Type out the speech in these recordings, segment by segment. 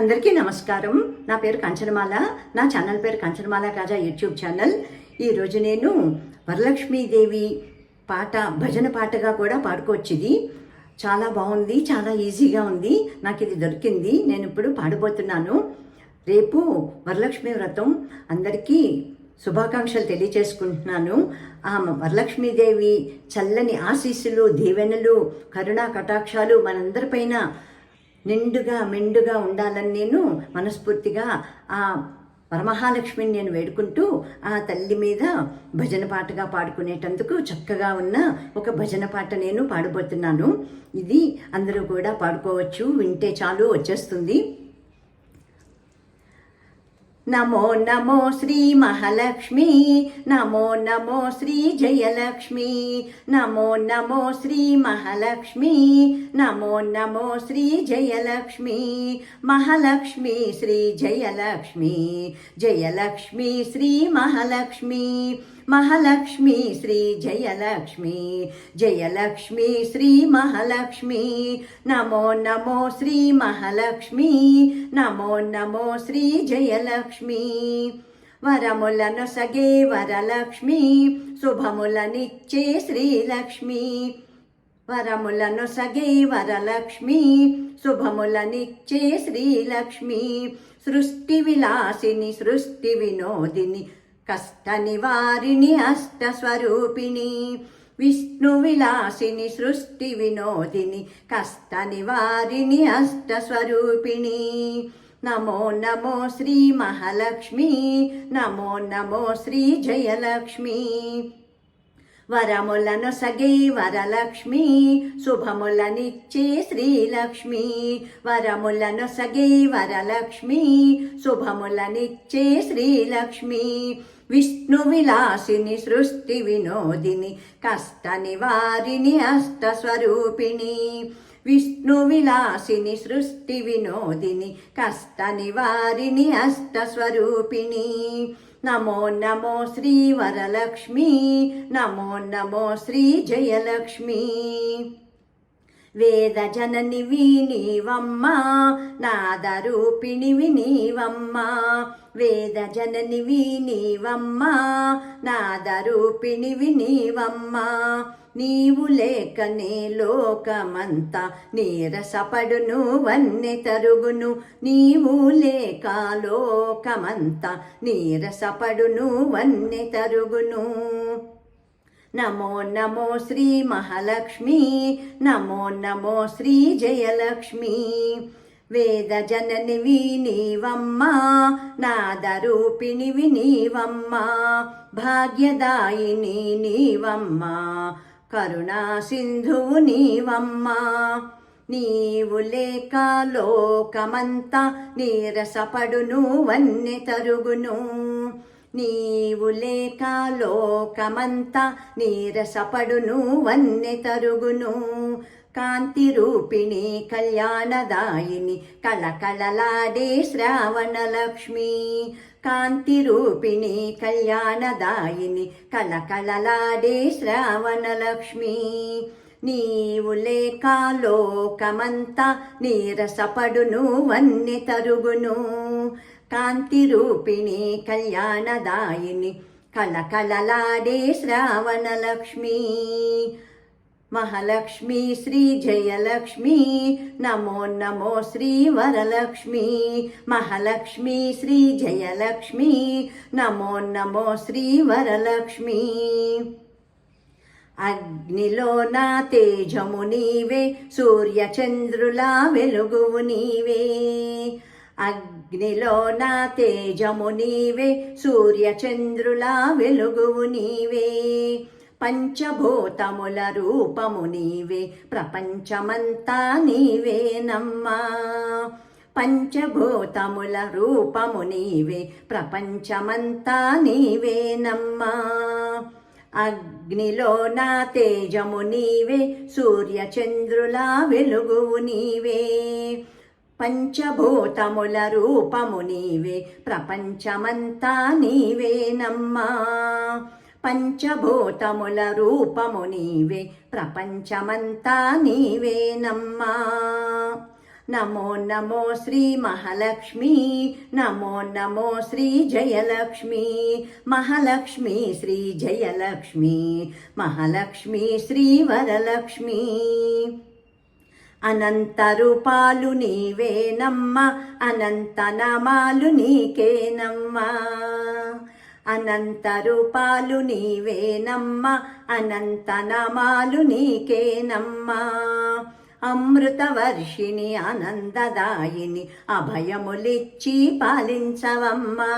అందరికీ నమస్కారం. నా పేరు కంచనమాల. నా ఛానల్ పేరు కంచనమాల కాజా యూట్యూబ్ ఛానల్. ఈరోజు నేను వరలక్ష్మీదేవి పాట భజన పాటగా కూడా పాడుకోవచ్చుది చాలా బాగుంది చాలా ఈజీగా ఉంది. నాకు ఇది దొరికింది. నేను ఇప్పుడు పాడబోతున్నాను. రేపు వరలక్ష్మి వ్రతం. అందరికీ శుభాకాంక్షలు తెలియచేసుకుంటున్నాను. ఆ వరలక్ష్మీదేవి చల్లని ఆశీస్సులు దీవెనలు కరుణా కటాక్షాలు మనందరిపైన నిండుగా మెండుగా ఉండాలని నేను మనస్ఫూర్తిగా ఆ వరమహాలక్ష్మిని నేను వేడుకుంటూ ఆ తల్లి మీద భజన పాటగా పాడుకునేటందుకు చక్కగా ఉన్న ఒక భజన పాట నేను పాడబోతున్నాను. ఇది అందరూ కూడా పాడుకోవచ్చు వింటే చాలు వచ్చేస్తుంది. నమో నమో శ్రీ మహాలక్ష్మి నమో నమో శ్రీ జయలక్ష్మి నమో నమో శ్రీ మహాలక్ష్మి నమో నమో శ్రీ జయలక్ష్మి మహాలక్ష్మి శ్రీ జయలక్ష్మి జయలక్ష్మి శ్రీ మహాలక్ష్మి. మహాలక్ష్మి శ్రీ జయలక్ష్మి జయలక్ష్మి శ్రీ మహాలక్ష్మి నమో నమో శ్రీ మహాలక్ష్మి నమో నమో శ్రీ జయలక్ష్మి. వరములను సగే వరలక్ష్మి శుభములనిచ్చే శ్రీలక్ష్మి. వరములను సగే వరలక్ష్మి శుభములనిచ్చే శ్రీలక్ష్మి. సృష్టి విలాసిని సృష్టి వినోదిని కష్టనివారిణి నివారిణి విష్ణు విలాసిని సృష్టి వినోదిని కష్టనివారిణి నివారిణి నమో నమో శ్రీ మహాలక్ష్మి నమో నమో శ్రీ జయలక్ష్మి. వరములను సగై వరలక్ష్మి శుభములనిచ్చే శ్రీలక్ష్మి. వరములను సగై వరలక్ష్మి శుభములనిచ్చే శ్రీలక్ష్మి. విష్ణు విలాసిని సృష్టి వినోదిని కష్ట నివారిణి అష్ట స్వరూపిణి విష్ణు విలాసిని సృష్టి వినోదిని కష్ట నివారిణి అష్ట స్వరూపిణి నమో నమో శ్రీ వరలక్ష్మి నమో నమో శ్రీ జయలక్ష్మి. వేద జననివి నీవమ్మ నాదరూపిణివి నీవమ్మ వేద జననివి నీవమ్మ నాదరూపిణివి నీవమ్మ నీవు లేకనే లోకమంతా నీరసపడును వన్నె తరుగును. నీవు లేక లోకమంతా నీరసపడును వన్నె తరుగును. నమో నమో శ్రీ మహాలక్ష్మి నమో నమో శ్రీ జయలక్ష్మి. వేద జననివి నీవమ్మ నాదరూపిణివి నీవమ్మ భాగ్యదాయిని నీవమ్మ కరుణా సింధువు నీవమ్మ. నీవు లేక లోకమంతా నీరసపడును వన్నె తరుగును. నీవు లేక లోకమంతా నీరసపడును వన్నె తరుగును. కాంతి రూపిణి కళ్యాణదాయిని కళకళలాడే శ్రావణలక్ష్మి. కాంతి రూపిణి కళ్యాణదాయిని కళకళలాడే శ్రావణలక్ష్మి. నీవు లేక లోకమంతా నీరసపడును వన్నె తరుగును. కాంతిరూపిణి కళ్యాణదాయిని కలకలలాడే శ్రావణలక్ష్మి. మహాలక్ష్మి శ్రీ జయలక్ష్మి నమో నమో శ్రీ వరలక్ష్మి. మహాలక్ష్మి శ్రీ జయలక్ష్మి నమో నమో శ్రీ వరలక్ష్మి. అగ్నిలో నా తేజము నీవే సూర్యచంద్రుల వెలుగువు నీవే. అగ్నిలో నా తేజము నీవే సూర్యచంద్రుల వెలుగువు నీవే. పంచభూతముల రూపము నీవే ప్రపంచమంతా నీవేనమ్మా పంచభూతముల రూపము నీవే ప్రపంచమంతా నీవేనమ్మా అగ్నిలో నా తేజము నీవే సూర్యచంద్రుల వెలుగువు నీవే. పంచభూతముల రూపము నీవే ప్రపంచమంతా నీవేనమ్మా పంచభూతముల రూపము నీవే ప్రపంచమంతా నీవేనమ్మా నమో నమో శ్రీ మహాలక్ష్మి నమో నమో శ్రీ జయలక్ష్మి. మహాలక్ష్మి శ్రీ జయలక్ష్మి మహాలక్ష్మి శ్రీ వరలక్ష్మి. అనంత రూపాలు నీవేనమ్మ అనంత నామాలు నీకేనమ్మా. అనంత రూపాలు నీవేనమ్మ అనంత నామాలు నీకేనమ్మా. అమృతవర్షిణి ఆనందదాయిని అభయములిచ్చి పాలించవమ్మా.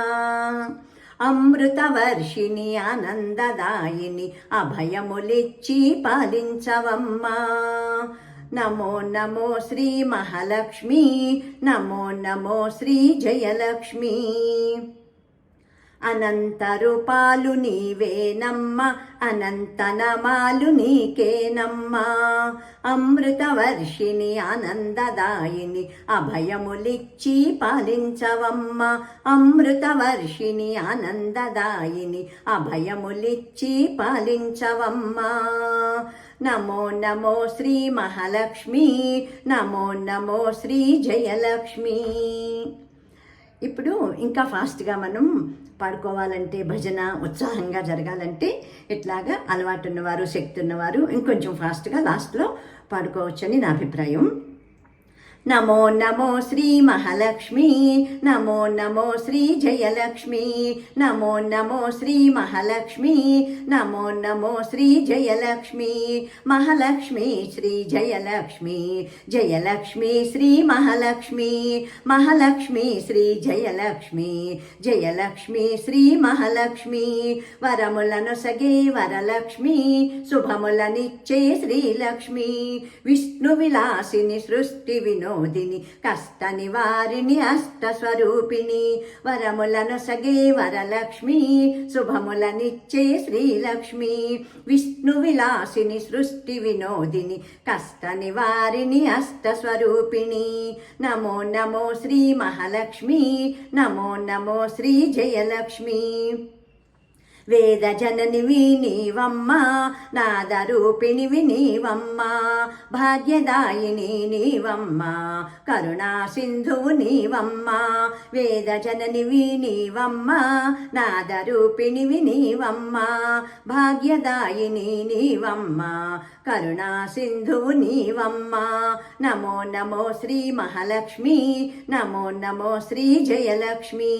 అమృతవర్షిణి ఆనందదాయిని అభయములిచ్చి పాలించవమ్మా. నమో నమో శ్రీ మహాలక్ష్మి నమో నమో శ్రీ జయలక్ష్మి. అనంత రూపాలు నీవేనమ్మ అనంత నమాలు నీకేనమ్మా. అమృతవర్షిణి ఆనందదాయిని అభయములిచ్చి పాలించవమ్మ. అమృతవర్షిణి ఆనందదాయిని అభయములిచ్చి పాలించవమ్మా. నమో నమో శ్రీ మహాలక్ష్మి నమో నమో శ్రీ జయలక్ష్మి. ఇప్పుడు ఇంకా ఫాస్ట్గా మనం పాడుకోవాలంటే భజన ఉత్సాహంగా జరగాలంటే ఇట్లాగా అలవాటు ఉన్నవారు శక్తి ఉన్నవారు ఇంకొంచెం ఫాస్ట్గా లాస్ట్లో పాడుకోవచ్చని నా అభిప్రాయం. నమో నమో శ్రీ మహాలక్ష్మి నమో నమో శ్రీ జయలక్ష్మి నమో నమో శ్రీ మహాలక్ష్మి నమో నమో శ్రీ జయలక్ష్మి మహాలక్ష్మి శ్రీ జయలక్ష్మి జయలక్ష్మి శ్రీ మహాలక్ష్మి మహాలక్ష్మి శ్రీ జయలక్ష్మి జయలక్ష్మి శ్రీ మహాలక్ష్మి వరములను సగే వరలక్ష్మి శుభములనిచ్చే శ్రీలక్ష్మి విష్ణు విలాసిని సృష్టి వినో వినోదిని కష్ట నివారిణి అష్ట స్వరూపిణి వరములను సగే వరలక్ష్మి శుభములనిచ్చే శ్రీలక్ష్మి. విష్ణు విలాసిని సృష్టి వినోదిని కష్ట నివారిణి అష్ట స్వరూపిణి నమో నమో శ్రీ మహాలక్ష్మి నమో నమో శ్రీ జయలక్ష్మి. వేద జననివి నీవమ్మ నాదరూపిణివి నీవమ్మ భాగ్యదాయిని నీవమ్మ కరుణా సింధువు నీవమ్మ వేద జననివి నీవమ్మ నాదరూపిణివి నీవమ్మ భాగ్యదాయిని నీవమ్మ కరుణా సింధువు నీవమ్మ. నమో నమో శ్రీ మహాలక్ష్మి నమో నమో శ్రీ జయలక్ష్మి.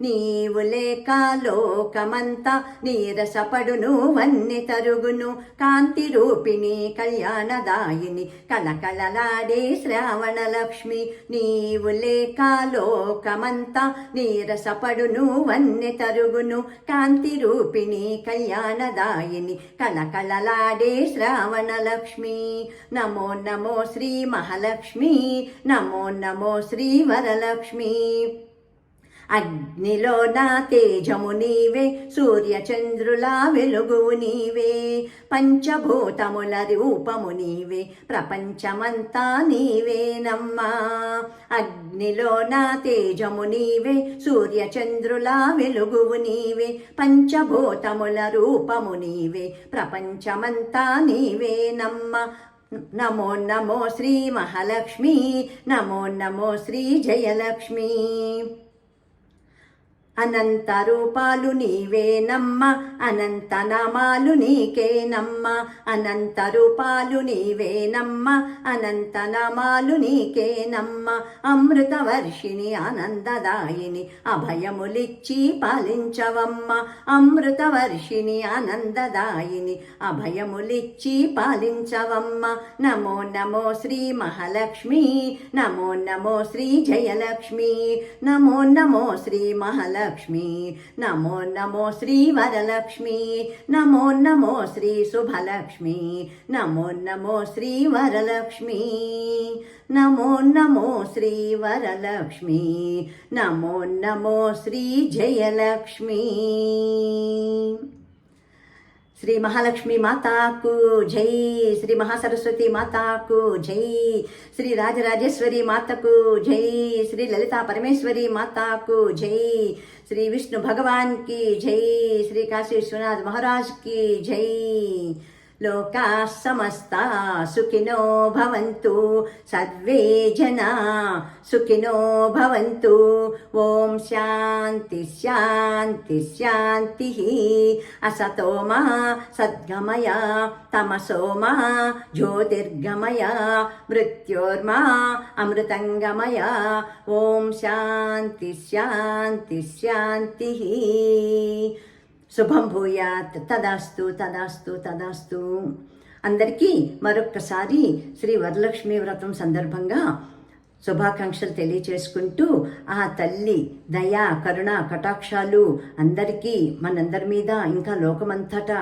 నీవు లేక లోకమంతా నీరసపడును వన్నె తరుగును. కాంతి రూపిణి కళ్యాణదాయిని. కలకలలాడే శ్రావణ లక్ష్మి నీవు లేక లోకమంతా నీరసపడును వన్నె తరుగును. కాంతి రూపిణి కళ్యాణదాయిని. కలకలలాడే శ్రావణ లక్ష్మి నమో నమో శ్రీ మహాలక్ష్మి. నమో నమో శ్రీ వరలక్ష్మి. అగ్నిలో నా తేజము నీవే సూర్యచంద్రుల వెలుగువు నీవే. పంచభూతముల రూపము నీవే ప్రపంచమంతా నీవేనమ్మా అగ్నిలో నా తేజము నీవే సూర్యచంద్రుల వెలుగువు నీవే. పంచభూతముల రూపము నీవే ప్రపంచమంతా నీవేనమ్మా నమో నమో శ్రీ మహాలక్ష్మి నమో నమో శ్రీ జయలక్ష్మి. అనంత రూపాలు నీవేనమ్మ అనంత నామాలు నీకేనమ్మ అనంత రూపాలు నీవేనమ్మ అనంత నామాలు నీకేనమ్మ అమృత వర్షిణి ఆనందదాయిని అభయములిచ్చి పాలించవమ్మ అమృత వర్షిణి ఆనందదాయిని అభయములిచ్చి పాలించవమ్మ. నమో నమో శ్రీ మహాలక్ష్మి నమో నమో శ్రీ జయలక్ష్మి నమో నమో శ్రీ మహాలక్ష్మి లక్ష్మి. నమో నమో శ్రీ వరలక్ష్మి. నమో నమో శ్రీ శుభలక్ష్మి. నమో నమో శ్రీ వరలక్ష్మి. నమో నమో శ్రీ వరలక్ష్మి. నమో నమో శ్రీ జయలక్ష్మి. శ్రీ మహాలక్ష్మి మాతాకు జై శ్రీ మహాసరస్వతి మాతాకు జై శ్రీ రాజరాజేశ్వరి మాతకు జై శ్రీ లలితా పరమేశ్వరి మాతాకు జై శ్రీ విష్ణు భగవాన్కి జై శ్రీ కాశీ విశ్వనాథ్ మహారాజ్కి జై లోకా సమస్తా సుఖినో భవంతు. సర్వే జనా సుఖినో భవంతు. ఓం శాంతి శాంతి శాంతి. అసతో మా సద్గమయ తమసో మా జ్యోతిర్గమయ మృత్యోర్మా అమృతంగమయ. ఓం శాంతి శాంతి శాంతి. శుభం భూయాత్ తదాస్తు తదాస్తు తదాస్తు. అందరికీ మరొక్కసారి శ్రీ వరలక్ష్మి వ్రతం సందర్భంగా శుభాకాంక్షలు తెలియచేసుకుంటూ ఆ తల్లి దయ కరుణ కటాక్షాలు అందరికీ మనందరి మీద ఇంకా లోకమంతటా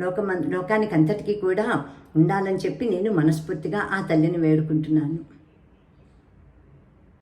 లోకమం లోకానికి అంతటికీ కూడా ఉండాలని చెప్పి నేను మనస్ఫూర్తిగా ఆ తల్లిని వేడుకుంటున్నాను.